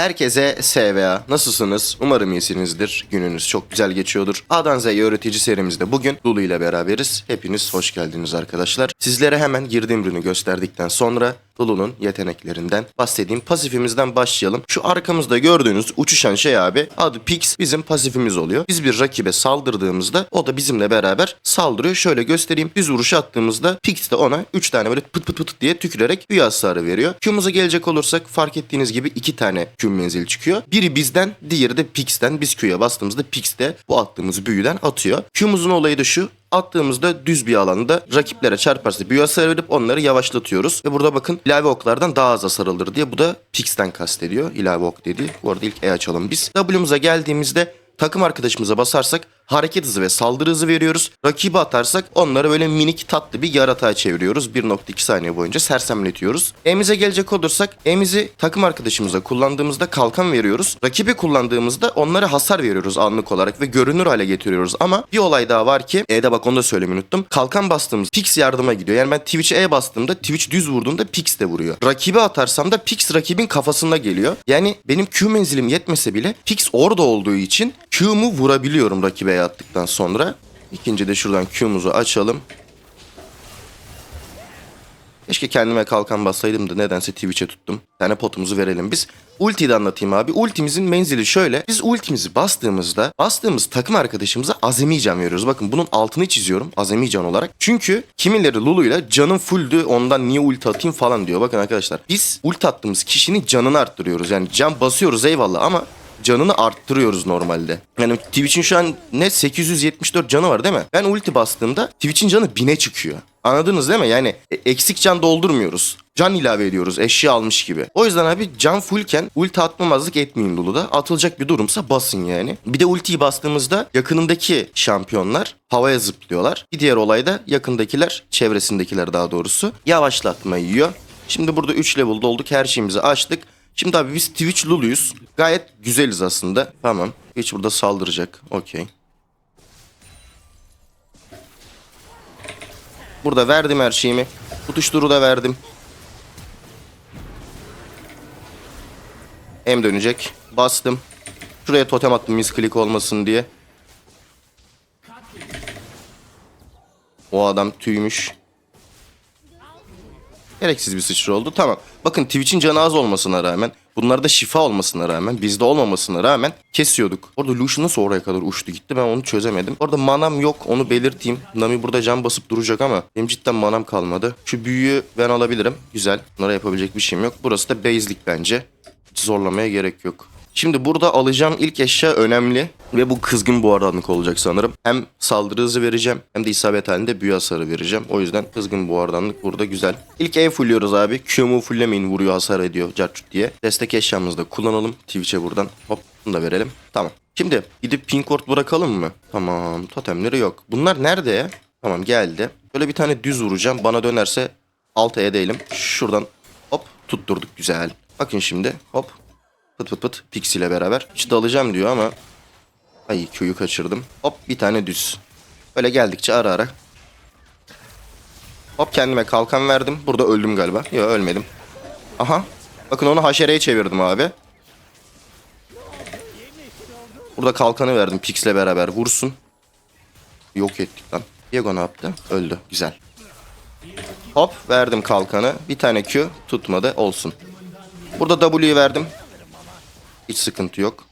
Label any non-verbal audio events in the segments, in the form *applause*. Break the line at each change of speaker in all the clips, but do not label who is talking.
Herkese SVA. Nasılsınız? Umarım iyisinizdir. Gününüz çok güzel geçiyordur. A'dan Z'ye öğretici serimizde bugün Lulu ile beraberiz. Hepiniz hoş geldiniz arkadaşlar. Sizlere hemen girdiğim ürünü gösterdikten sonra Lulu'nun yeteneklerinden bahsedeyim. Pasifimizden başlayalım. Şu arkamızda gördüğünüz uçuşan şey abi adı Pix bizim pasifimiz oluyor. Biz bir rakibe saldırdığımızda o da bizimle beraber saldırıyor. Şöyle göstereyim. Biz vuruş attığımızda Pix de ona 3 tane böyle pıt pıt pıt diye tükürerek büyü hasarı veriyor. Q'muza gelecek olursak fark ettiğiniz gibi 2 tane Q menzil çıkıyor. Biri bizden, diğeri de Pix'ten. Biz Q'ya bastığımızda Pix de bu attığımız büyüden atıyor. Q'muzun olayı da şu. Attığımızda düz bir alanda rakiplere çarparsa büyü hasarı verip onları yavaşlatıyoruz. Ve burada bakın ilave oklardan daha az hasar alır diye bu da Pix'ten kastediyor. ilave ok dediği. Bu arada ilk E açalım biz. W'muza geldiğimizde takım arkadaşımıza basarsak hareket hızı ve saldırı hızı veriyoruz. Rakibi atarsak onları böyle minik tatlı bir yaratığa çeviriyoruz. 1.2 saniye boyunca sersemletiyoruz. E'mize gelecek olursak E'mizi takım arkadaşımıza kullandığımızda kalkan veriyoruz. Rakibi kullandığımızda onlara hasar veriyoruz anlık olarak ve görünür hale getiriyoruz. Ama bir olay daha var ki E'de bak onu da söylemeyi unuttum. Kalkan bastığımız Pix yardıma gidiyor. Yani ben Twitch'e E bastığımda Twitch düz vurduğunda Pix de vuruyor. Rakibi atarsam da Pix rakibin kafasına geliyor. Yani benim Q menzilim yetmese bile Pix orada olduğu için Q'mu vurabiliyorum rakibe attıktan sonra. İkinci de şuradan Q'muzu açalım. Keşke kendime kalkan bassaydım da nedense Twitch'e tuttum. Bir tane potumuzu verelim biz. Ultiyi de anlatayım abi. Ultimizin menzili şöyle. Biz ultimizi bastığımızda bastığımız takım arkadaşımıza azami can veriyoruz. Bakın bunun altını çiziyorum azami can olarak. Çünkü kimileri Lulu'yla canım fulldü ondan niye ulti atayım falan diyor. Bakın arkadaşlar biz ulti attığımız kişinin canını arttırıyoruz. Yani can basıyoruz eyvallah ama canını arttırıyoruz normalde. Yani Twitch'in şu an ne 874 canı var değil mi? Ben ulti bastığımda Twitch'in canı 1000'e çıkıyor. Anladınız değil mi? Yani e- eksik can doldurmuyoruz. Can ilave ediyoruz eşya almış gibi. O yüzden abi can fullken ulti atmamazlık etmeyin Lulu'da. Atılacak bir durumsa basın yani. Bir de ultiyi bastığımızda yakınındaki şampiyonlar havaya zıplıyorlar. Bir diğer olay da yakındakiler, çevresindekiler daha doğrusu yavaşlatma yiyor. Şimdi burada 3 level olduk. Her şeyimizi açtık. Şimdi abi biz Twitch Lulu'yuz. Gayet güzeliz aslında. Tamam. Twitch burada saldıracak. Okey. Burada verdim her şeyimi. Tutuşturu da verdim. M dönecek. Bastım. Şuraya totem attım misklik olmasın diye. O adam tüymüş. Gereksiz bir sıçra oldu. Tamam. Bakın Twitch'in canı az olmasına rağmen, bunlarda şifa olmasına rağmen, bizde olmamasına rağmen kesiyorduk. Orada Lucian nasıl oraya kadar uçtu gitti ben onu çözemedim. Orada manam yok onu belirteyim. Nami burada can basıp duracak ama benim cidden manam kalmadı. Şu büyüyü ben alabilirim. Güzel. Bunlara yapabilecek bir şeyim yok. Burası da base'lik bence. Hiç zorlamaya gerek yok. Şimdi burada alacağım ilk eşya önemli ve bu kızgın buhardanlık olacak sanırım. Hem saldırı hızı vereceğim hem de isabet halinde büyü hasarı vereceğim. O yüzden kızgın buhardanlık burada güzel. İlk E fulluyoruz abi. Q'mu fulllemeyin vuruyor hasar ediyor carçut diye. Destek eşyamızı da kullanalım. Twitch'e buradan hop bunu da verelim. Tamam. Şimdi gidip pink ward bırakalım mı? Tamam totemleri yok. Bunlar nerede ya? Tamam geldi. Böyle bir tane düz vuracağım. Bana dönerse alt E değilim. Şuradan hop tutturduk güzel. Bakın şimdi hop Pıt pıt pıt Pix ile beraber. Hiç dalacağım diyor ama. Ay köyü kaçırdım. Hop bir tane düz. Böyle geldikçe ara ara. Hop kendime kalkan verdim. Burada öldüm galiba. Yok ölmedim. Aha. Bakın onu haşereye çevirdim abi. Burada kalkanı verdim Pix'le beraber vursun. Yok ettik lan. Diego ne yaptı? Öldü. Güzel. Hop verdim kalkanı. Bir tane Q tutmadı. Olsun. Burada W'yi verdim. Hiç sıkıntı yok.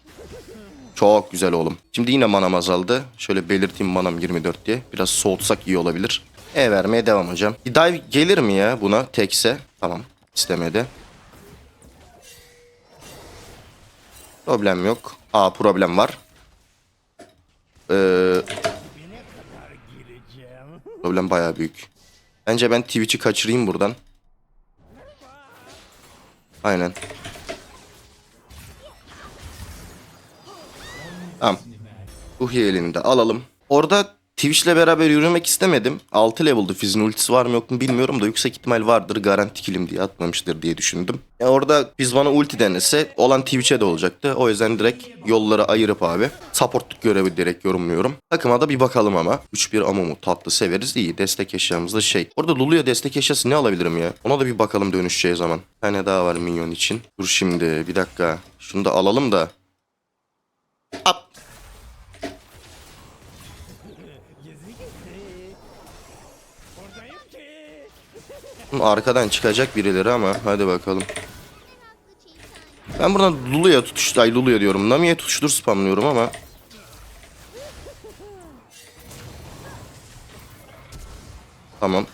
Çok güzel oğlum. Şimdi yine manam azaldı. Şöyle belirteyim manam 24 diye. Biraz soğutsak iyi olabilir. E vermeye devam hocam. Bir dive gelir mi ya buna tekse? Tamam. istemedi. Problem yok. Aa problem var. Ee, problem bayağı büyük. Bence ben Twitch'i kaçırayım buradan. Aynen. Tamam. Ruhi elini de alalım. Orada Twitch'le beraber yürümek istemedim. 6 level'dı Fizz'in ultisi var mı yok mu bilmiyorum da yüksek ihtimal vardır. Garanti kilim diye atmamıştır diye düşündüm. Ya orada Fizz bana ulti denese olan Twitch'e de olacaktı. O yüzden direkt yolları ayırıp abi supportluk görevi direkt yorumluyorum. Takıma da bir bakalım ama. 3-1 Amumu tatlı severiz. iyi destek eşyamız da şey. Orada Lulu'ya destek eşyası ne alabilirim ya? Ona da bir bakalım dönüşeceği zaman. Bir tane daha var minyon için. Dur şimdi bir dakika. Şunu da alalım da. Hop. Arkadan çıkacak birileri ama hadi bakalım. Ben buradan Lulu'ya tutuş, ay Lulu'ya diyorum. Nami'ye tutuştur spamlıyorum ama. Tamam.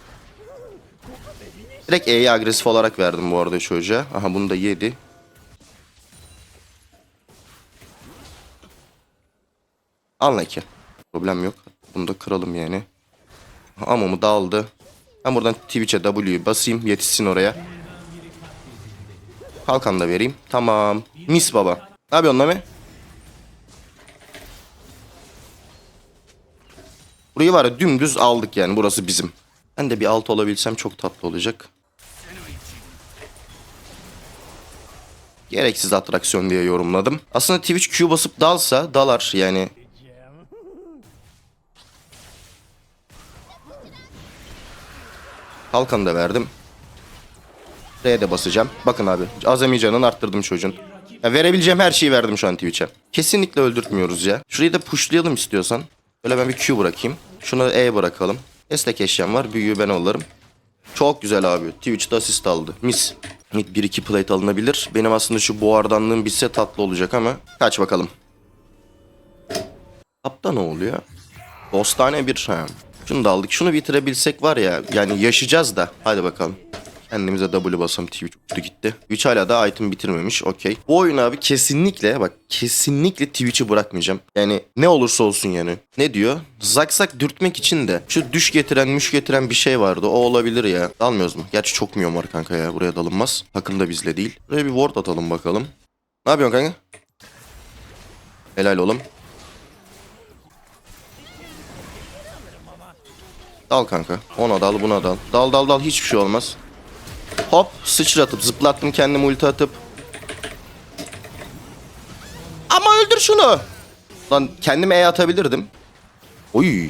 Direkt E'yi agresif olarak verdim bu arada çocuğa. Aha bunu da yedi. Al ki. Problem yok. Bunu da kıralım yani. Amamı dağıldı. Ben buradan Twitch'e W'yu basayım. Yetişsin oraya. Kalkan da vereyim. Tamam. Mis baba. Ne yapıyorsun Nami? Burayı var ya dümdüz aldık yani. Burası bizim. Ben de bir alt olabilsem çok tatlı olacak. Gereksiz atraksiyon diye yorumladım. Aslında Twitch Q basıp dalsa dalar yani. Kalkanı da verdim. R'ye de basacağım. Bakın abi azami canını arttırdım çocuğun. Ya verebileceğim her şeyi verdim şu an Twitch'e. Kesinlikle öldürtmüyoruz ya. Şurayı da pushlayalım istiyorsan. Böyle ben bir Q bırakayım. Şunu E bırakalım. Destek eşyam var. Büyüğü ben alırım. Çok güzel abi. Twitch'te asist aldı. Mis. Mid 1-2 plate alınabilir. Benim aslında şu boğardanlığım bitse tatlı olacak ama. Kaç bakalım. Tapta ne oluyor? Dostane bir ha. Şunu da aldık. Şunu bitirebilsek var ya. Yani yaşayacağız da. Hadi bakalım. Kendimize W basam Twitch uçtu gitti. Twitch hala da item bitirmemiş. Okey. Bu oyun abi kesinlikle bak kesinlikle Twitch'i bırakmayacağım. Yani ne olursa olsun yani. Ne diyor? Zaksak dürtmek için de şu düş getiren müş getiren bir şey vardı. O olabilir ya. Dalmıyoruz mu? Gerçi çok milyon var kanka ya. Buraya dalınmaz. Takım da bizle değil. Buraya bir ward atalım bakalım. Ne yapıyorsun kanka? Helal oğlum. Dal kanka. Ona dal buna dal. Dal dal dal hiçbir şey olmaz. Hop sıçratıp zıplattım kendimi ulti atıp. Ama öldür şunu. Lan kendime E atabilirdim. Oy.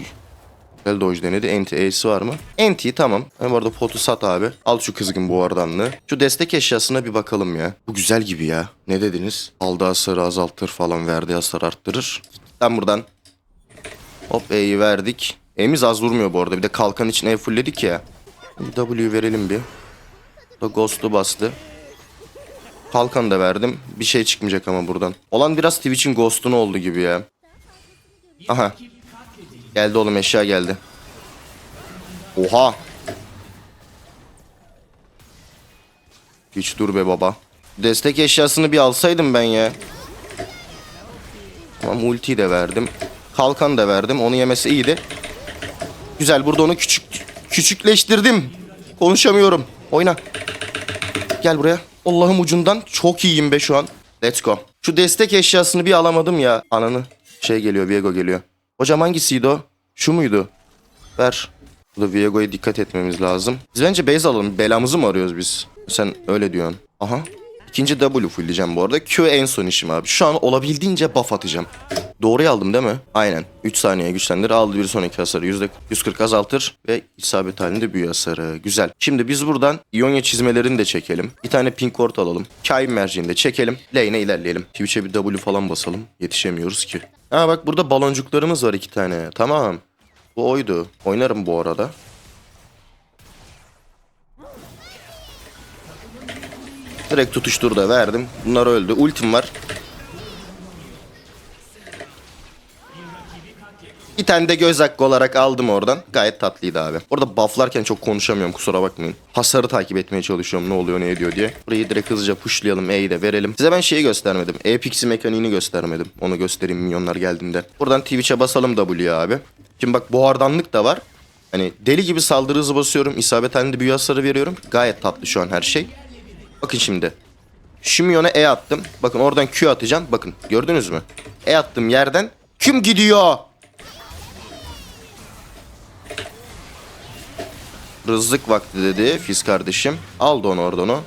Güzel dodge denedi. Enti E'si var mı? Enti tamam. Ben bu arada potu sat abi. Al şu kızgın buhardanlığı. Şu destek eşyasına bir bakalım ya. Bu güzel gibi ya. Ne dediniz? Aldığı hasarı azaltır falan. Verdiği hasar arttırır. Ben buradan Hop E'yi verdik. E'miz az vurmuyor bu arada. Bir de kalkan için E fullledik ya. W verelim bir. Da Ghost'u bastı. Kalkan da verdim. Bir şey çıkmayacak ama buradan. Olan biraz Twitch'in Ghost'un oldu gibi ya. Aha. Geldi oğlum eşya geldi. Oha. Hiç dur be baba. Destek eşyasını bir alsaydım ben ya. Tamam ultiyi de verdim. Kalkan da verdim. Onu yemesi iyiydi. Güzel burada onu küçük küçükleştirdim. Konuşamıyorum. Oyna. Gel buraya. Allah'ım ucundan çok iyiyim be şu an. Let's go. Şu destek eşyasını bir alamadım ya. Ananı. Şey geliyor Viego geliyor. Hocam hangisiydi o? Şu muydu? Ver. Burada Viego'ya dikkat etmemiz lazım. Biz bence base alalım. Belamızı mı arıyoruz biz? Sen öyle diyorsun. Aha. İkinci W fullleyeceğim bu arada. Q en son işim abi. Şu an olabildiğince buff atacağım. Doğruyu aldım değil mi? Aynen. 3 saniye güçlendir. Aldı bir sonraki hasarı. %140 azaltır ve isabet halinde büyü hasarı. Güzel. Şimdi biz buradan İonya çizmelerini de çekelim. Bir tane pink ward alalım. Kain merceğini de çekelim. Lane'e ilerleyelim. Twitch'e bir W falan basalım. Yetişemiyoruz ki. Ha bak burada baloncuklarımız var iki tane. Tamam. Bu oydu. Oynarım bu arada. Direkt tutuştur da verdim. Bunlar öldü. Ultim var. Bir tane de göz hakkı olarak aldım oradan. Gayet tatlıydı abi. Orada bufflarken çok konuşamıyorum kusura bakmayın. Hasarı takip etmeye çalışıyorum ne oluyor ne ediyor diye. Burayı direkt hızlıca pushlayalım E'yi de verelim. Size ben şeyi göstermedim. E pixie mekaniğini göstermedim. Onu göstereyim minyonlar geldiğinde. Buradan Twitch'e basalım W'ye abi. Şimdi bak buhardanlık da var. Hani deli gibi saldırı hızı basıyorum. İsabet halinde büyü hasarı veriyorum. Gayet tatlı şu an her şey. Bakın şimdi. Şimyon'a E attım. Bakın oradan Q atacağım. Bakın gördünüz mü? E attım yerden. Kim gidiyor? Rızlık vakti dedi Fiz kardeşim. Aldı onu oradan o.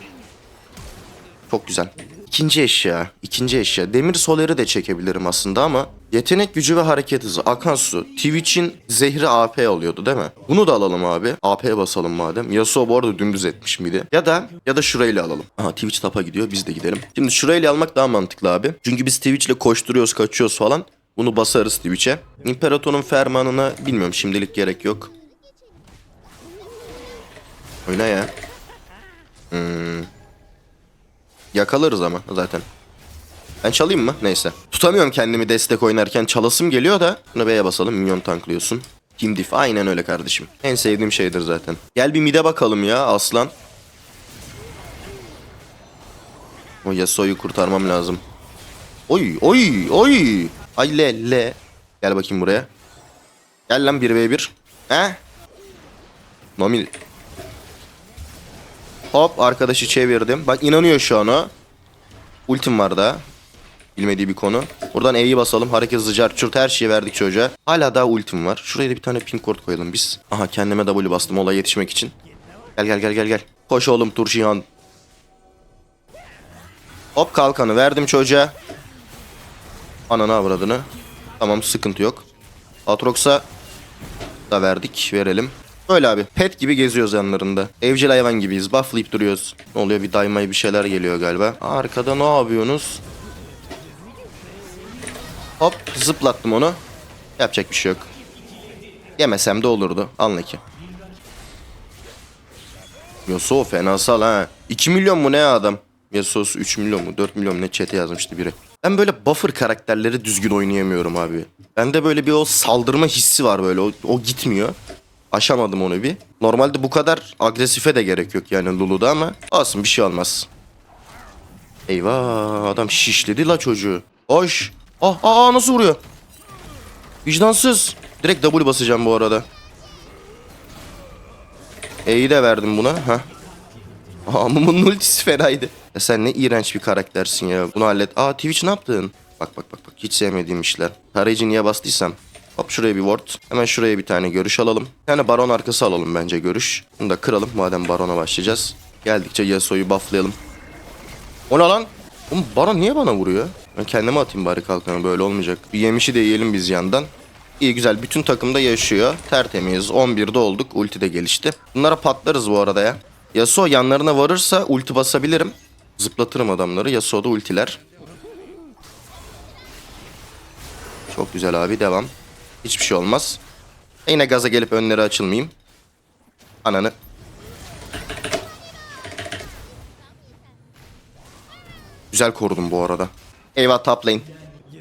Çok güzel. İkinci eşya. ikinci eşya. Demir soleri de çekebilirim aslında ama yetenek gücü ve hareket hızı. Akan su. Twitch'in zehri AP oluyordu değil mi? Bunu da alalım abi. AP basalım madem. Yasuo bu arada dümdüz etmiş miydi? Ya da ya da şurayla alalım. Aha Twitch tapa gidiyor. Biz de gidelim. Şimdi şurayla almak daha mantıklı abi. Çünkü biz Twitch'le koşturuyoruz, kaçıyoruz falan. Bunu basarız Twitch'e. İmparator'un fermanına bilmiyorum şimdilik gerek yok. Oyna ya. Hmm. Yakalarız ama zaten. Ben çalayım mı? Neyse. Tutamıyorum kendimi destek oynarken çalasım geliyor da. Buna B'ye basalım minyon tanklıyorsun. Team diff aynen öyle kardeşim. En sevdiğim şeydir zaten. Gel bir mide bakalım ya aslan. O Yasuo'yu kurtarmam lazım. Oy oy oy. Ay le le. Gel bakayım buraya. Gel lan 1v1. He? Nomil. Hop arkadaşı çevirdim. Bak inanıyor şu an o. Ultim var da. Bilmediği bir konu. Buradan E'yi basalım. Hareket hızı çurt her şeyi verdik çocuğa. Hala daha ultim var. Şuraya da bir tane pin kort koyalım biz. Aha kendime W bastım olaya yetişmek için. Gel gel gel gel gel. Koş oğlum Turşihan. Hop kalkanı verdim çocuğa. Ananı avradını. Tamam sıkıntı yok. Atrox'a da verdik. Verelim. Öyle abi. Pet gibi geziyoruz yanlarında. Evcil hayvan gibiyiz. Bufflayıp duruyoruz. Ne oluyor? Bir daymay bir şeyler geliyor galiba. Arkada ne yapıyorsunuz? Hop zıplattım onu. Yapacak bir şey yok. Yemesem de olurdu. Anla ki. Yasuo fenasal ha. 2 milyon mu ne adam? Yasuo'su 3 milyon mu 4 milyon mu ne chat'e yazmıştı biri. Ben böyle buffer karakterleri düzgün oynayamıyorum abi. Bende böyle bir o saldırma hissi var böyle. O, o gitmiyor. Aşamadım onu bir. Normalde bu kadar agresife de gerek yok yani Lulu'da ama olsun bir şey olmaz. Eyvah adam şişledi la çocuğu. Hoş. Ah aa nasıl vuruyor? Vicdansız. Direkt W basacağım bu arada. E'yi de verdim buna. Ha. Aa Mumun ultisi fenaydı. Ya sen ne iğrenç bir karaktersin ya. Bunu hallet. Aa Twitch ne yaptın? Bak bak bak bak. Hiç sevmediğim işler. Tarayıcı niye bastıysam. Hop şuraya bir ward. Hemen şuraya bir tane görüş alalım. Bir tane baron arkası alalım bence görüş. Bunu da kıralım madem barona başlayacağız. Geldikçe Yasuo'yu bufflayalım. O ne lan? Oğlum baron niye bana vuruyor? Ben kendime atayım bari kalkanı böyle olmayacak. Bir yemişi de yiyelim biz yandan. İyi güzel bütün takımda yaşıyor. Tertemiz 11'de olduk. Ulti de gelişti. Bunlara patlarız bu arada ya. Yasuo yanlarına varırsa ulti basabilirim. Zıplatırım adamları. Yasuo'da ultiler. Çok güzel abi devam. Hiçbir şey olmaz. E yine gaza gelip önleri açılmayayım. Ananı. Güzel korudum bu arada. Eyvah top lane.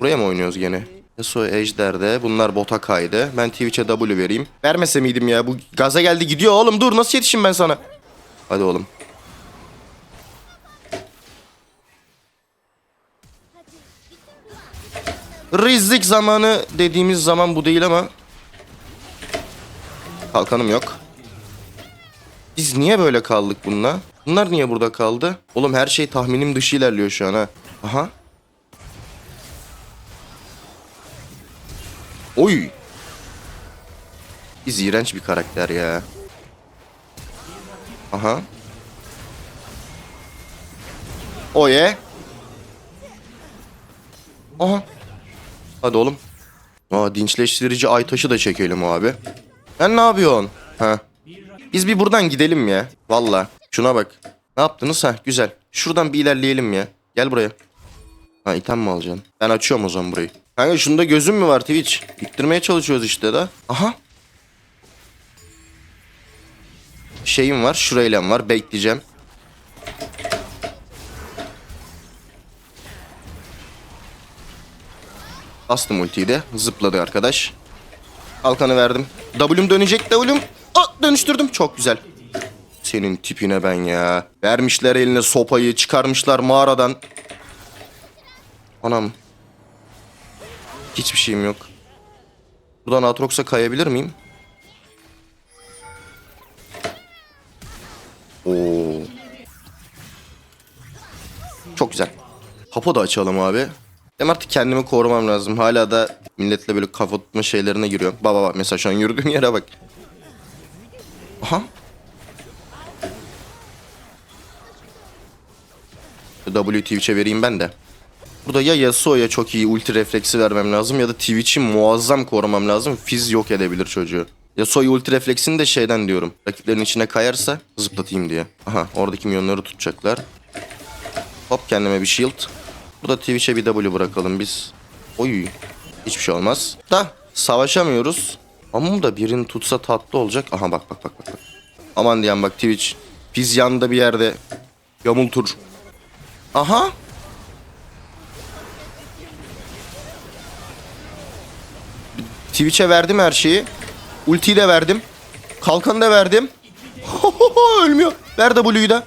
Buraya mı oynuyoruz gene? Yasuo Ejder'de. Bunlar bota kaydı. Ben Twitch'e W vereyim. Vermese miydim ya? Bu gaza geldi gidiyor oğlum. Dur nasıl yetişeyim ben sana? Hadi oğlum. Rizlik zamanı dediğimiz zaman bu değil ama Kalkanım yok. Biz niye böyle kaldık bununla? Bunlar niye burada kaldı? Oğlum her şey tahminim dışı ilerliyor şu an ha. Aha. Oy. Biz iğrenç bir karakter ya. Aha. Oye. Aha. Hadi oğlum. Aa dinçleştirici ay taşı da çekelim abi. Sen ne yapıyorsun? Ha. Biz bir buradan gidelim ya. Valla. Şuna bak. Ne yaptınız? Ha güzel. Şuradan bir ilerleyelim ya. Gel buraya. Ha item mi alacaksın? Ben açıyorum o zaman burayı. Kanka şunda gözüm mü var Twitch? İttirmeye çalışıyoruz işte da. Aha. Şeyim var. Şurayla var. Bekleyeceğim. Bastım ultiyi de. Zıpladı arkadaş. Kalkanı verdim. W'm dönecek W'm. Aa, dönüştürdüm. Çok güzel. Senin tipine ben ya. Vermişler eline sopayı. Çıkarmışlar mağaradan. Anam. Hiçbir şeyim yok. Buradan Aatrox'a kayabilir miyim? Oo. Çok güzel. Kapı da açalım abi. Benim artık kendimi korumam lazım. Hala da milletle böyle kafa şeylerine giriyorum. Baba bak mesela şu an yürüdüğüm yere bak. Aha. W Twitch'e vereyim ben de. Burada ya Yasuo'ya çok iyi ulti refleksi vermem lazım ya da Twitch'i muazzam korumam lazım. Fiz yok edebilir çocuğu. Yasuo'yu ulti refleksini de şeyden diyorum. Rakiplerin içine kayarsa zıplatayım diye. Aha oradaki milyonları tutacaklar. Hop kendime bir shield. Burada Twitch'e bir W bırakalım biz. Oy. Hiçbir şey olmaz. Da savaşamıyoruz. Ama bu da birini tutsa tatlı olacak. Aha bak bak bak bak. Aman diyen bak Twitch. Biz yanında bir yerde yamultur. Aha. Twitch'e verdim her şeyi. Ultiyi de verdim. Kalkanı da verdim. *laughs* Ölmüyor. Ver W'yu da.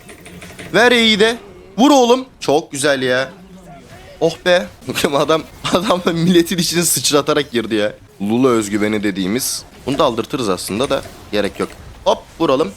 Ver E'yi de. Vur oğlum. Çok güzel ya. Oh be. adam *laughs* adam milletin içine sıçratarak girdi ya. Lulu özgüveni dediğimiz. Bunu da aldırtırız aslında da gerek yok. Hop vuralım.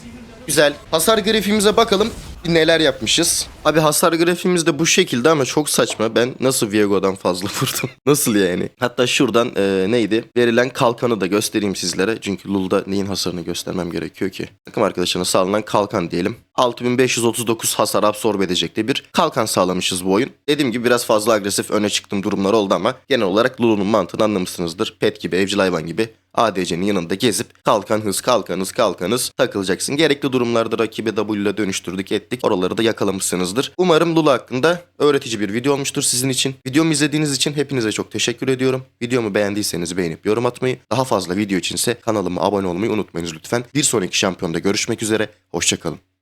Güzel. Hasar grafiğimize bakalım. Neler yapmışız. Abi hasar grafiğimiz de bu şekilde ama çok saçma. Ben nasıl Viego'dan fazla *laughs* vurdum? nasıl yani? Hatta şuradan e, neydi? Verilen kalkanı da göstereyim sizlere. Çünkü Lul'da neyin hasarını göstermem gerekiyor ki? Takım arkadaşına sağlanan kalkan diyelim. 6539 hasar absorbe edecek de bir kalkan sağlamışız bu oyun. Dediğim gibi biraz fazla agresif öne çıktığım durumlar oldu ama genel olarak Lulu'nun mantığını anlamışsınızdır. Pet gibi, evcil hayvan gibi ADC'nin yanında gezip kalkan hız kalkan hız kalkan hız takılacaksın. Gerekli durumlarda rakibi W ile dönüştürdük ettik. Oraları da yakalamışsınızdır. Umarım Lulu hakkında öğretici bir video olmuştur sizin için. Videomu izlediğiniz için hepinize çok teşekkür ediyorum. Videomu beğendiyseniz beğenip yorum atmayı, daha fazla video içinse kanalıma abone olmayı unutmayınız lütfen. Bir sonraki şampiyonda görüşmek üzere. Hoşçakalın.